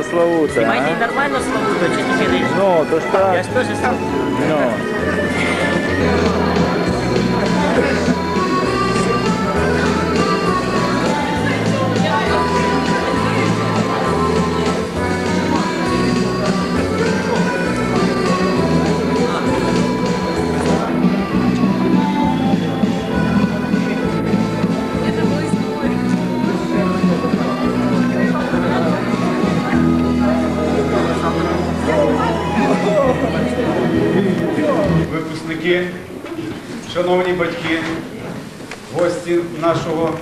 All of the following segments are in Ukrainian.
славута. Снимайте А? нормально Славута, что не? Ну, то ж Я же тоже теж шановні батьки, гості нашого.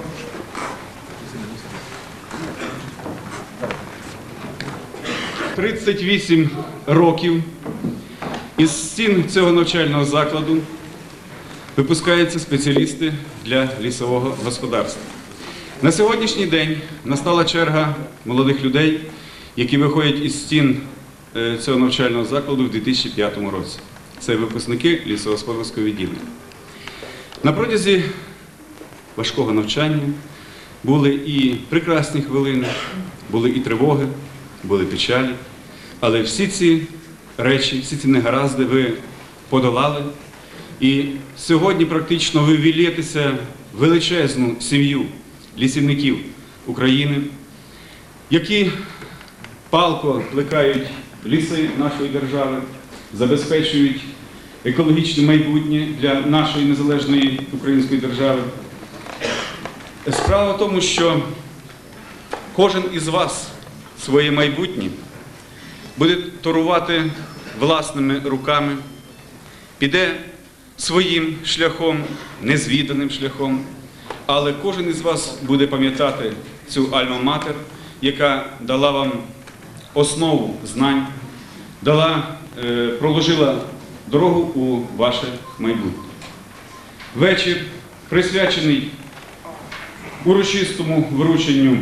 «38 років із стін цього навчального закладу випускаються спеціалісти для лісового господарства. На сьогоднішній день настала черга молодих людей, які виходять із стін е, цього навчального закладу в 2005 році. Це випускники лісогосподарського відділення. На протязі важкого навчання були і прекрасні хвилини, були і тривоги, були печалі. Але всі ці речі, всі ці негаразди ви подолали. І сьогодні практично ви вілєтеся величезну сім'ю лісівників України, які палко плекають ліси нашої держави, забезпечують екологічне майбутнє для нашої незалежної української держави. Справа в тому, що кожен із вас своє майбутнє буде торувати власними руками, піде своїм шляхом, незвіданим шляхом, але кожен із вас буде пам'ятати цю альма-матер, яка дала вам основу знань, дала, е, проложила дорогу у ваше майбутнє. Вечір присвячений урочистому врученню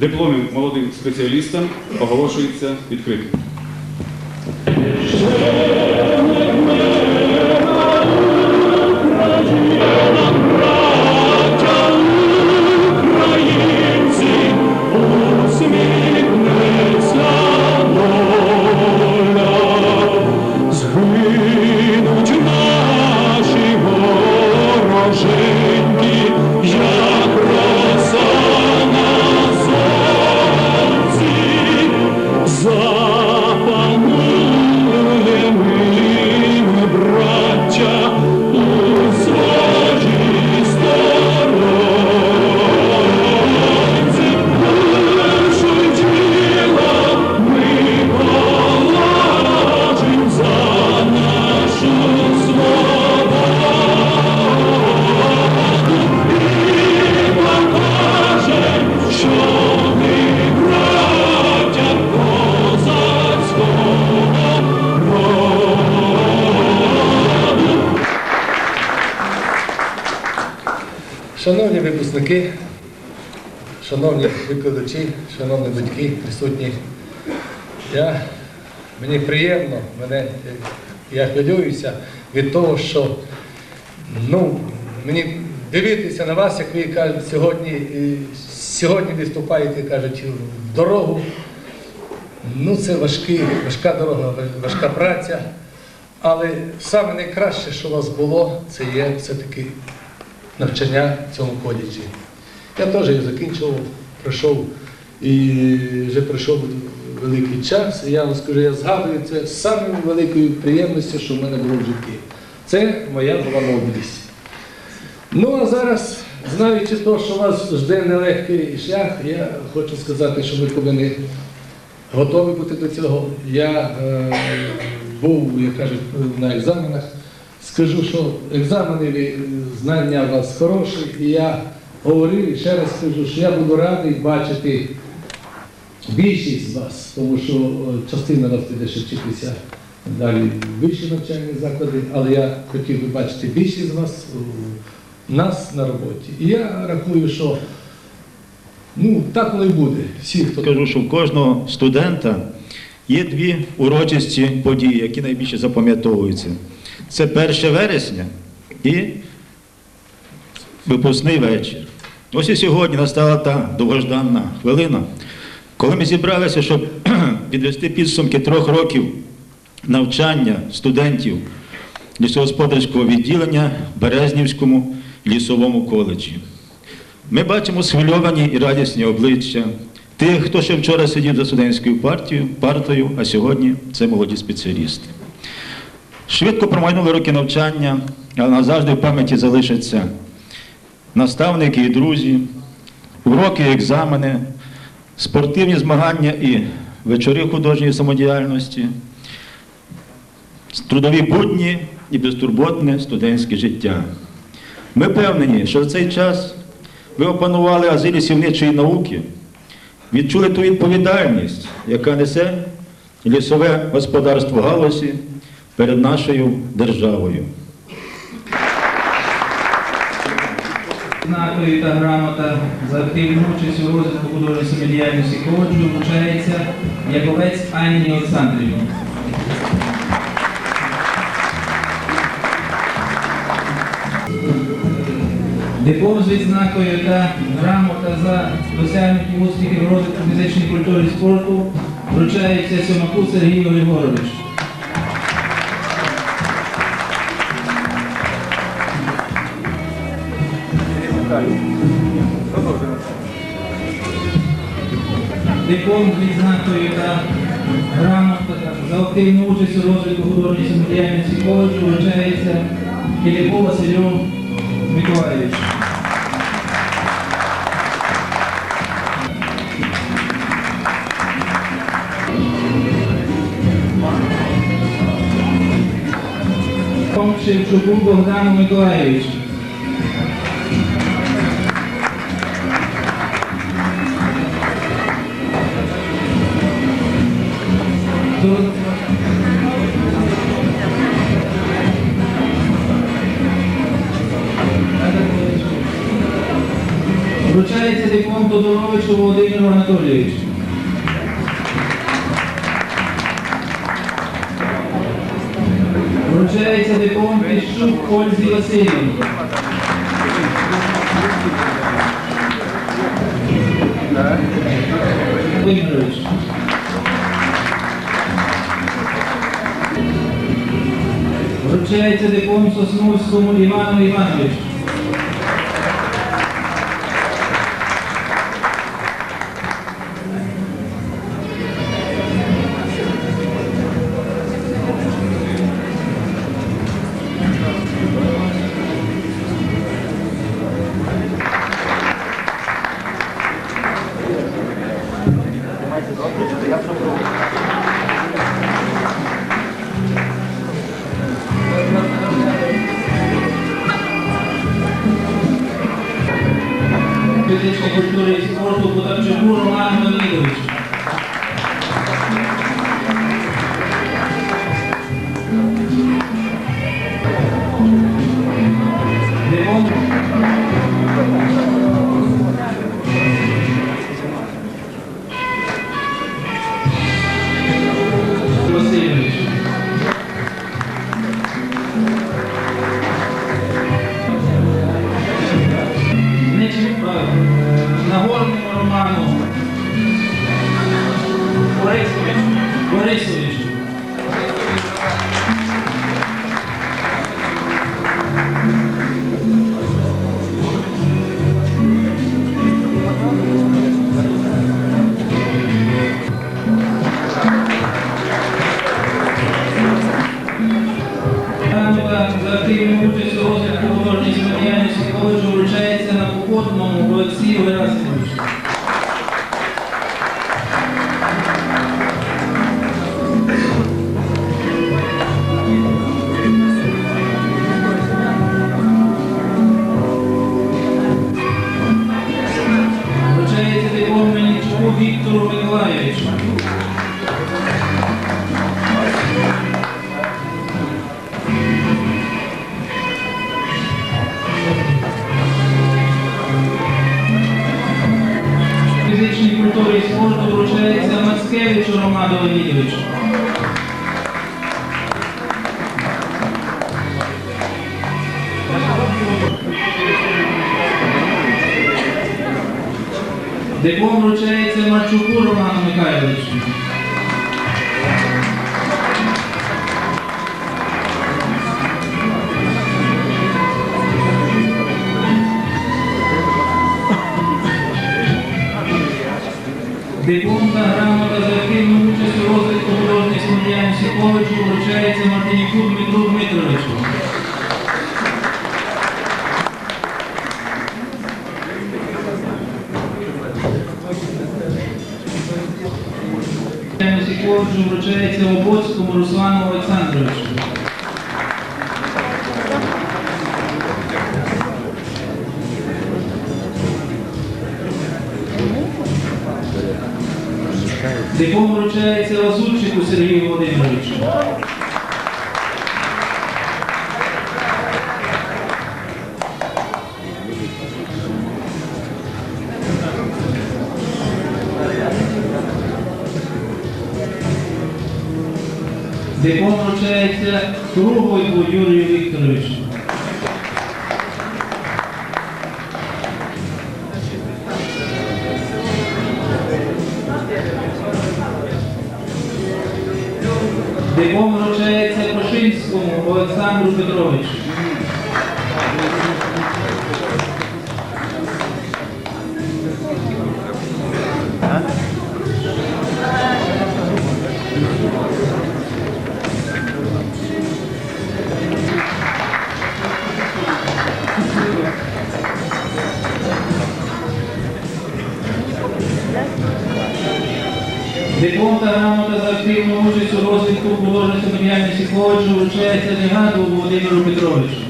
дипломів молодим спеціалістам, оголошується відкритим. Випускники, шановні викладачі, шановні батьки, присутні, я, мені приємно, мене, я хвилююся від того, що ну, мені дивитися на вас, як ви кажете, сьогодні, сьогодні виступаєте, кажуть, в дорогу. Ну, це важкі, важка дорога, важка праця. Але саме найкраще, що у вас було, це є все-таки навчання в цьому коледжі. Я теж його закінчував, пройшов і вже пройшов великий час. І я вам скажу, я згадую це з самою великою приємністю, що в мене було в житті. Це моя була молодість. Ну а зараз, знаючи те, що вас жде нелегкий шлях, я хочу сказати, що ви повинні готові бути до цього. Я е, був, як кажуть, на екзаменах. Скажу, що екзамени знання у вас хороші, і я говорив і ще раз скажу, що я буду радий бачити більшість з вас, тому що е, частина вас піде ще вчитися далі в вищі навчальні заклади, але я хотів би бачити більшість з вас у нас на роботі. І я рахую, що ну, так воно і буде. Всі, хто Скажу, що в кожного студента є дві урочисті події, які найбільше запам'ятовуються. Це 1 вересня і випускний вечір. Ось і сьогодні настала та довгожданна хвилина, коли ми зібралися, щоб підвести підсумки трьох років навчання студентів лісогосподарського відділення в Березнівському лісовому коледжі. Ми бачимо схвильовані і радісні обличчя тих, хто ще вчора сидів за студентською партією, партою, а сьогодні це молоді спеціалісти. Швидко промайнули роки навчання, але назавжди в пам'яті залишаться наставники і друзі, уроки, екзамени, спортивні змагання і вечори художньої самодіяльності, трудові будні і безтурботне студентське життя. Ми впевнені, що за цей час ви опанували ази лісівничої науки, відчули ту відповідальність, яка несе лісове господарство галузі перед нашою державою. Знакою та грамота за активну участь у розвитку художньої самодіяльності коледжу вручається Яковець Анні Олександрівні. Диплом з відзнакою та грамота за досягнуті успіхи в розвитку фізичної культури і спорту вручається Сьомаку Сергію Григоровичу. Диплом з відзнакою та грамота за активну участь у розвитку художньої самодіяльності коледжу вручається Філіпу Василю Миколаївичу. Шевчуку Богдану Миколаївичу. Піщук Ользі Васильівні. Володимирович. Вручається диплом Сосновському Івану Івановичу. Коледжу вручається на походному Олексію Герасимовичу. Диплом вручається Марчуку Роману Михайловичу. Диплом та грамота за активну участь у розвитку художньої самодіяльності коледжу вручається Мартиніку Дмитру Дмитровичу. Самодіяльності вручається Обоцькому Руслану Олександровичу. Диплом вручається Лазурчику Сергію Володимировичу. Диплом вручається Кругову Юрію Вікторовичу. Коледжу вручається Негаду Володимиру Петровичу.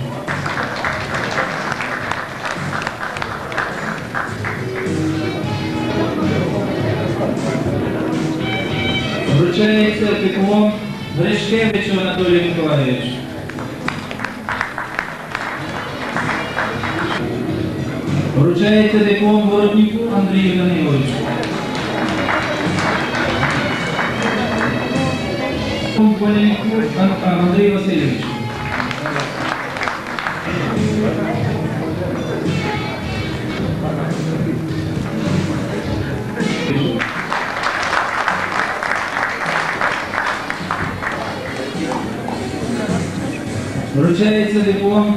Поліку Андрій Васильович. Вручається диплом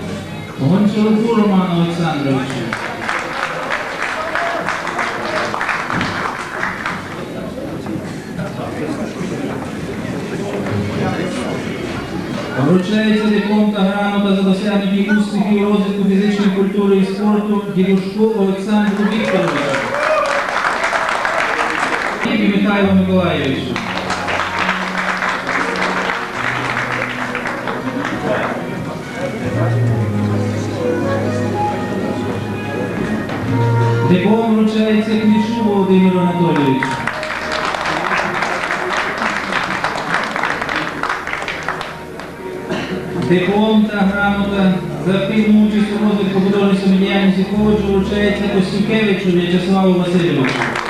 Гончаруку Роману Олександровичу. Вручається диплом та грамота за досягнення успіхів розвитку фізичної культури і спорту Дідушку Олександру Вікторовичу. І Михайлу Миколаївичу. Диплом та грамота за активну участь у розвитку художньої самодіяльності коледжу вручається Костюкевичу В'ячеславу Васильовичу.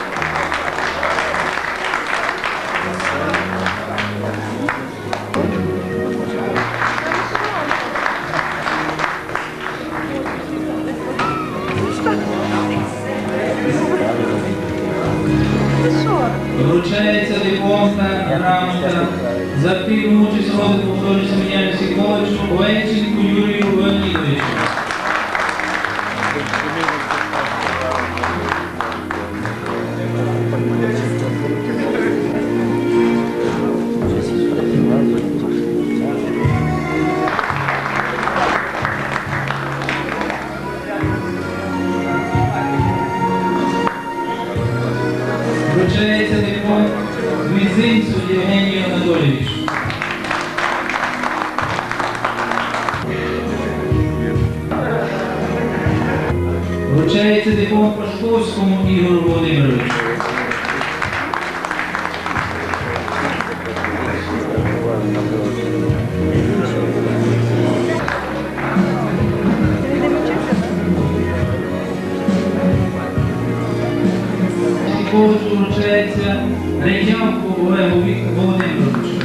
Януковичу вручається Рейнявку Олегу Володимировичу.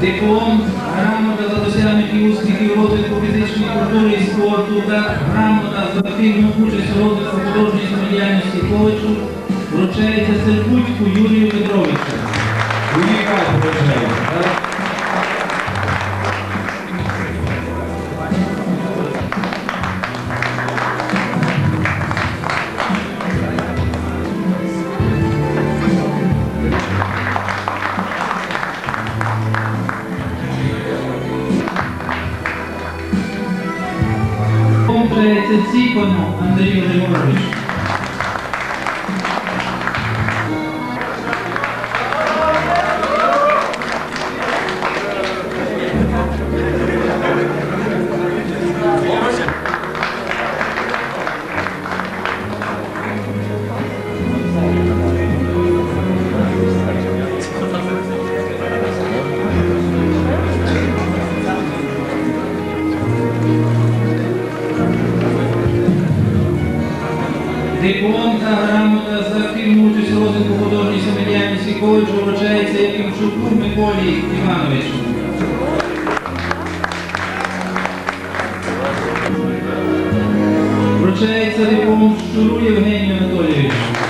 Диплом грамота за досягнення успіхів розвитку фізичної культури і спорту та грамота за активну участь у розвитку художньої діяльності коледжу вручається Серпутьку Юрію Петровичу. Унікально. Сі, Антоніна Львович. Вручається диплом Щуру Євгенію Анатолійовичу.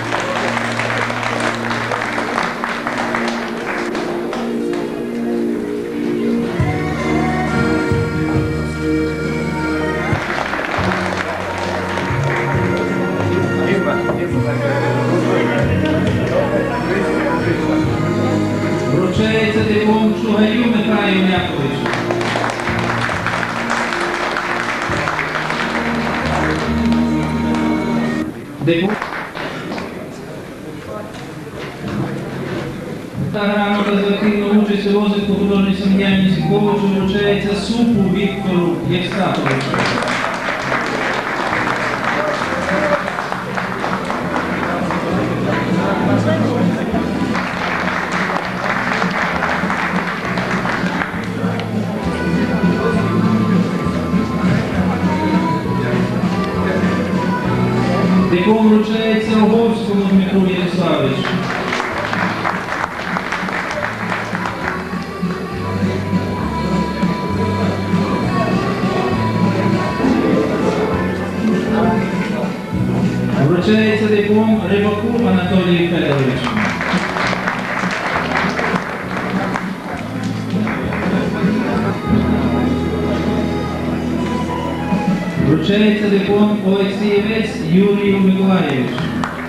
Thank you.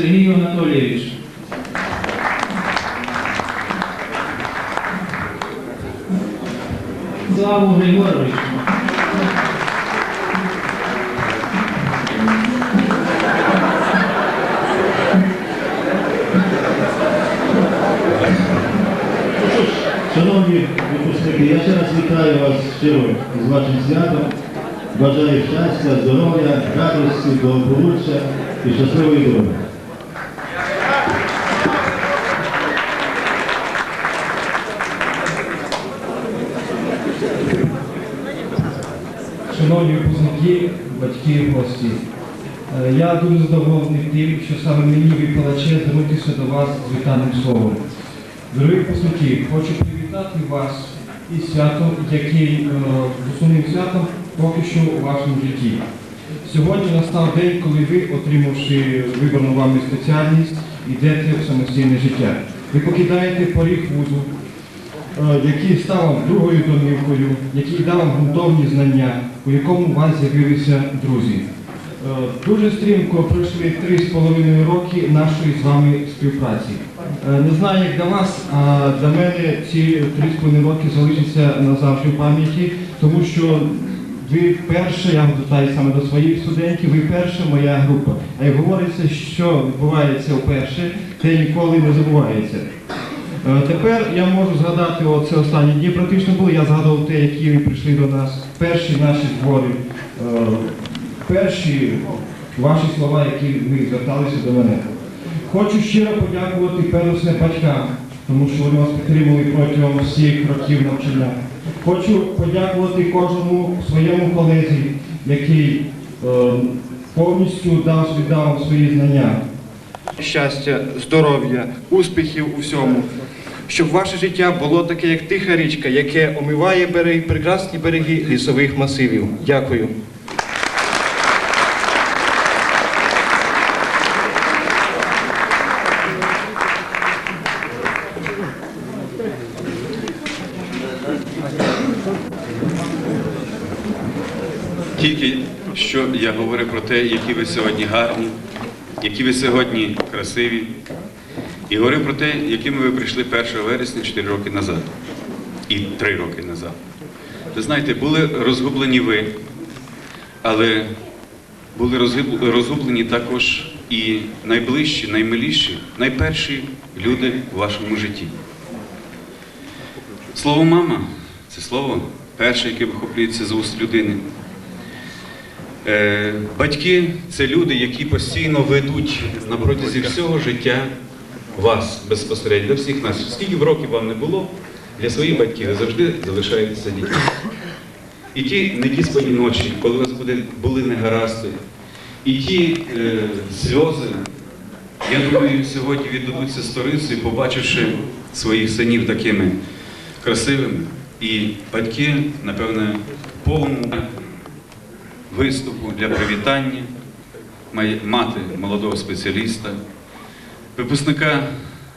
Сергію Анатолійовичу. Славу Григоровичу. Шановні випускники, я ще раз вітаю вас щиро з вашим святом. Бажаю щастя, здоров'я, радості, благополуччя і щасливої долі. Шановні випускники, батьки гості, е, я дуже задоволений тим, що саме мені випала честь звернутися до вас з вітальним словом. Дорогі випускники, хочу привітати вас із святом, який е, основним святом поки що у вашому житті. Сьогодні настав день, коли ви, отримавши вибрану вами спеціальність, йдете в самостійне життя. Ви покидаєте поріг вузу, е, який став другою домівкою, який дав вам ґрунтовні знання, у якому у вас з'явилися друзі. Е, Дуже стрімко пройшли три з половиною роки нашої з вами співпраці. Е, Не знаю, як для вас, а для мене ці три з половиною роки залишаться назавжди в пам'яті, тому що ви перша, я звертаюся саме до своїх студентів, ви перша моя група. А як говориться, що відбувається вперше, те ніколи не забувається. Е, Тепер я можу згадати оце останні дні практично були. Я згадував те, які прийшли до нас, перші наші збори, е, перші ваші слова, які ви зверталися до мене. Хочу щиро подякувати перш все батькам, тому що вони вас підтримали протягом всіх років навчання. Хочу подякувати кожному своєму колезі, який е, повністю дав віддав свої знання. Щастя, здоров'я, успіхів у всьому. Щоб ваше життя було таке, як тиха річка, яке омиває береги, прекрасні береги лісових масивів. Дякую. Тільки що я говорив про те, які ви сьогодні гарні, які ви сьогодні красиві, і говорив про те, якими ви прийшли 1 вересня 4 роки назад і 3 роки назад. Ви знаєте, були розгублені ви, але були розгублені також і найближчі, наймиліші, найперші люди в вашому житті. Слово мама це слово перше, яке вихоплюється з уст людини. Е, Батьки це люди, які постійно ведуть на протязі всього життя вас безпосередньо, всіх нас. Скільки б років вам не було, для своїх батьків ви завжди залишаєтеся дітьми. І ті недіспані ночі, коли у вас були негаразди, і ті е, сльози, я думаю, сьогодні віддадуться сторицею, побачивши своїх синів такими красивими. І батьки, напевне, повному виступу для привітання мати молодого спеціаліста, випускника,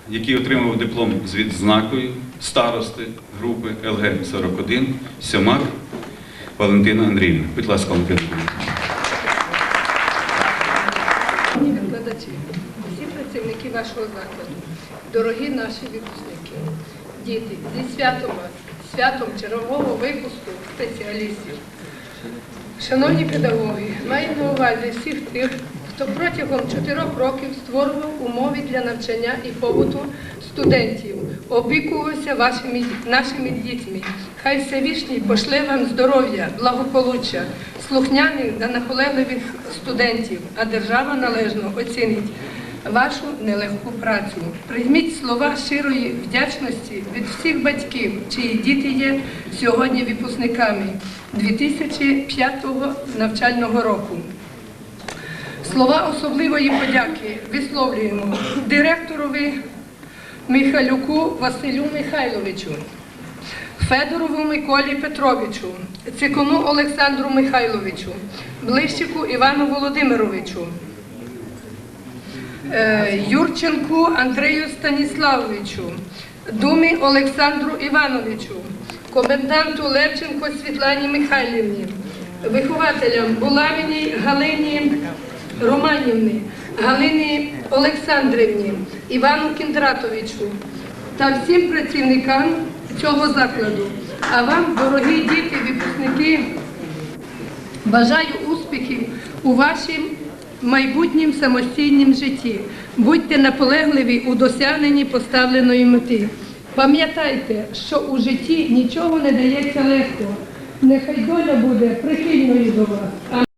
який отримав диплом з відзнакою старости групи ЛГ-41 Сьомак Валентина Андріївна. Будь ласка, Валентина. Всі працівники вашого закладу, дорогі наші випускники, діти, зі святом святом чергового випуску спеціалістів. Шановні педагоги, маю на увазі всіх тих, хто протягом чотирьох років створював умови для навчання і побуту студентів, опікувався вашими нашими дітьми. Хай Всевишній пошле вам здоров'я, благополуччя, слухняних та наполегливих студентів, а держава належно оцінить вашу нелегку працю. Прийміть слова щирої вдячності від всіх батьків, чиї діти є сьогодні випускниками 2005 навчального року. Слова особливої подяки висловлюємо директорові Михайлюку Василю Михайловичу, Федорову Миколі Петровичу, Цикуну Олександру Михайловичу, Блищику Івану Володимировичу, Юрченку Андрію Станіславовичу, Думі Олександру Івановичу, коменданту Левченко Світлані Михайлівні, вихователям Булавіній Галині Романівні, Галині Олександрівні, Івану Кіндратовичу та всім працівникам цього закладу. А вам, дорогі діти, випускники, Бажаю успіхів у вашім майбутнім самостійнім житті. Будьте наполегливі у досягненні поставленої мети. Пам'ятайте, що у житті нічого не дається легко. Нехай доля буде прихильною до вас.